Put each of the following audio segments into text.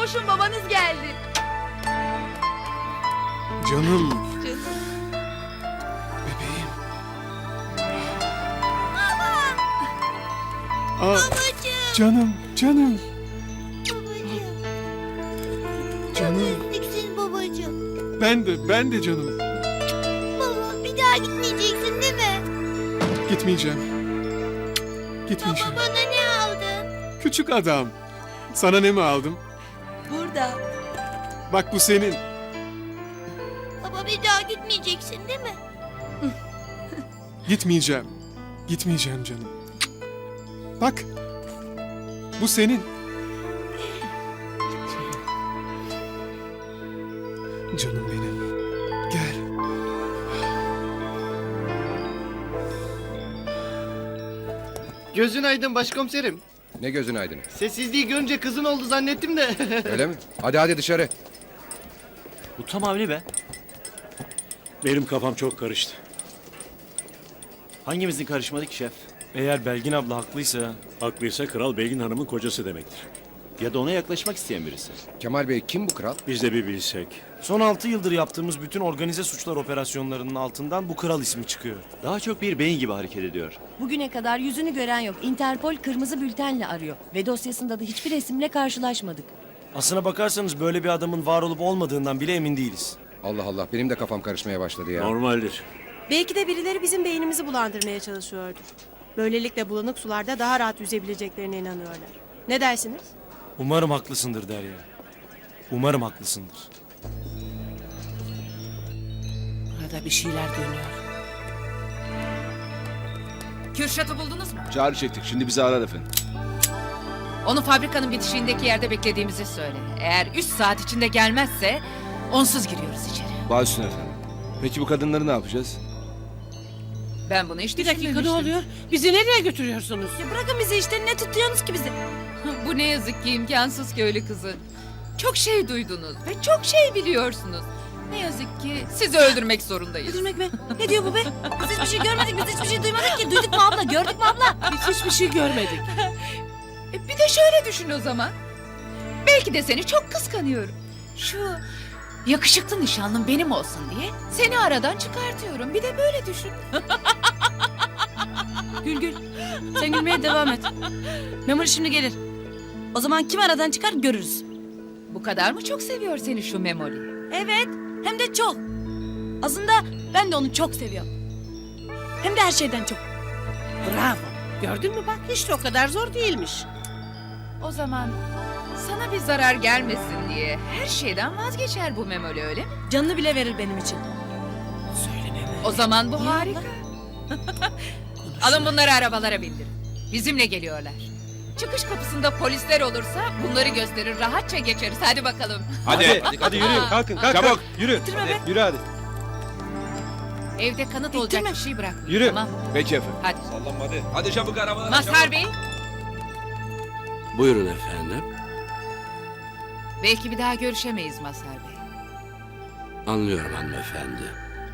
babanız geldi. Canım. Canım. Bebeğim. Aa, canım, canım, Babacığım. canım. Özlediksin babacığım. Ben de, ben de canım. Baba bir daha gitmeyeceksin değil mi? Gitmeyeceğim. Baba Gitmeyeceğim. bana ne aldın? Küçük adam. Sana ne mi aldım? Burada. Bak bu senin. Baba bir daha gitmeyeceksin değil mi? Gitmeyeceğim. Gitmeyeceğim canım. Bak. Bu senin. Canım benim. Gel. Gözün aydın başkomiserim. Ne gözün aydın? Sessizliği görünce kızın oldu zannettim de. Öyle mi? Hadi hadi dışarı. Bu tamam ne be? Benim kafam çok karıştı. Hangimizin karışmadı ki şef? Eğer Belgin abla haklıysa... Haklıysa Kral Belgin Hanım'ın kocası demektir. Ya da ona yaklaşmak isteyen birisi. Kemal Bey kim bu kral? Biz de bir bilsek. Son 6 yıldır yaptığımız bütün organize suçlar operasyonlarının altından bu kral ismi çıkıyor. Daha çok bir beyin gibi hareket ediyor. Bugüne kadar yüzünü gören yok. Interpol kırmızı bültenle arıyor. Ve dosyasında da hiçbir resimle karşılaşmadık. Aslına bakarsanız böyle bir adamın var olup olmadığından bile emin değiliz. Allah Allah benim de kafam karışmaya başladı ya. Normaldir. Belki de birileri bizim beynimizi bulandırmaya çalışıyordur. Böylelikle bulanık sularda daha rahat yüzebileceklerine inanıyorlar. Ne dersiniz? Umarım haklısındır Derya. Umarım haklısındır. Burada bir şeyler dönüyor. Kürşat'ı buldunuz mu? Çağrı çektik. Şimdi bizi arar efendim. Onu fabrikanın bitişiğindeki yerde beklediğimizi söyle. Eğer 3 saat içinde gelmezse onsuz giriyoruz içeri. Baş üstüne efendim. Peki bu kadınları ne yapacağız? Ben bunu hiç Bir dakika ne düşünmemiştim. oluyor? Bizi nereye götürüyorsunuz? Ya bırakın bizi işte ne tutuyorsunuz ki bizi? Bu ne yazık ki imkansız köylü kızı. Çok şey duydunuz ve çok şey biliyorsunuz. Ne yazık ki sizi öldürmek zorundayız. Öldürmek mi? Ne diyor bu be? Biz hiçbir şey görmedik, biz hiçbir şey duymadık ki. Duyduk mu abla, gördük mü abla? Biz hiçbir şey görmedik. E, bir de şöyle düşün o zaman. Belki de seni çok kıskanıyorum. Şu yakışıklı nişanlım benim olsun diye seni aradan çıkartıyorum. Bir de böyle düşün. Gül gül. Sen gülmeye devam et. Memur şimdi gelir. O zaman kim aradan çıkar görürüz. Bu kadar mı çok seviyor seni şu Memoli? Evet, hem de çok. Aslında ben de onu çok seviyorum. Hem de her şeyden çok. Bravo. Gördün mü bak hiç de o kadar zor değilmiş. O zaman sana bir zarar gelmesin diye her şeyden vazgeçer bu Memoli öyle mi? Canını bile verir benim için. O zaman bu harika. Alın bunları arabalara bindirin. Bizimle geliyorlar. Çıkış kapısında polisler olursa bunları gösterir rahatça geçeriz. Hadi bakalım. Hadi. Hadi yürüyün kalkın kalk Çabuk. kalk. Yürü. Bitirme be. Yürü hadi. Evde kanıt olacak bir şey bırakmayın. Yürü. Tamam. Peki efendim. Hadi. Sallanma hadi. Hadi çabuk arabalara. Mazhar Bey. Buyurun efendim. Belki bir daha görüşemeyiz Mazhar Bey. Anlıyorum hanımefendi.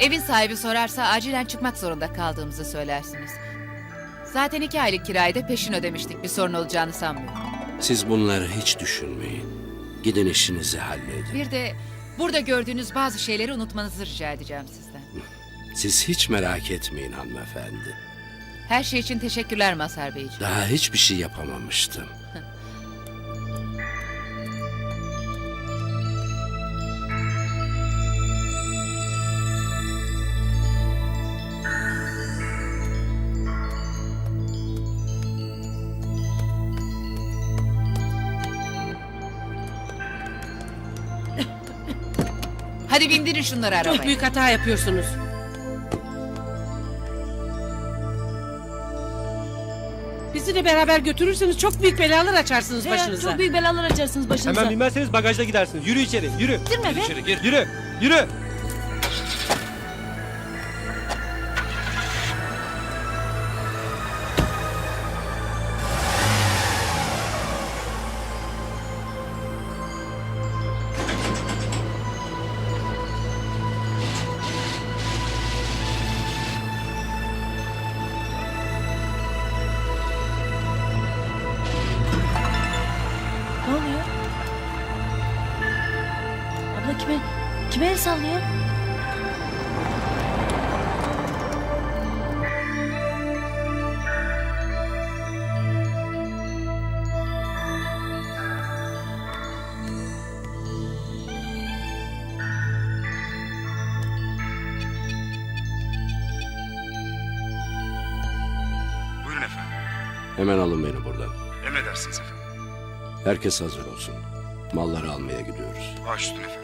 Evin sahibi sorarsa acilen çıkmak zorunda kaldığımızı söylersiniz. Zaten iki aylık kirayı da peşin ödemiştik. Bir sorun olacağını sanmıyorum. Siz bunları hiç düşünmeyin. Gidin işinizi halledin. Bir de burada gördüğünüz bazı şeyleri unutmanızı rica edeceğim sizden. Siz hiç merak etmeyin hanımefendi. Her şey için teşekkürler Mazhar Beyciğim. Daha hiçbir şey yapamamıştım. Hadi bindirin şunları arabaya. Çok büyük hata yapıyorsunuz. Bizi de beraber götürürseniz çok büyük belalar açarsınız He, başınıza. çok büyük belalar açarsınız başınıza. Hemen binmezseniz bagajda gidersiniz. Yürü içeri. Yürü. Bitirme be. İçeri gir. Yürü. Yürü. Kime el sallıyor? Buyurun efendim. Hemen alın beni buradan. Emredersiniz efendim. Herkes hazır olsun. Malları almaya gidiyoruz. Baş üstüne efendim.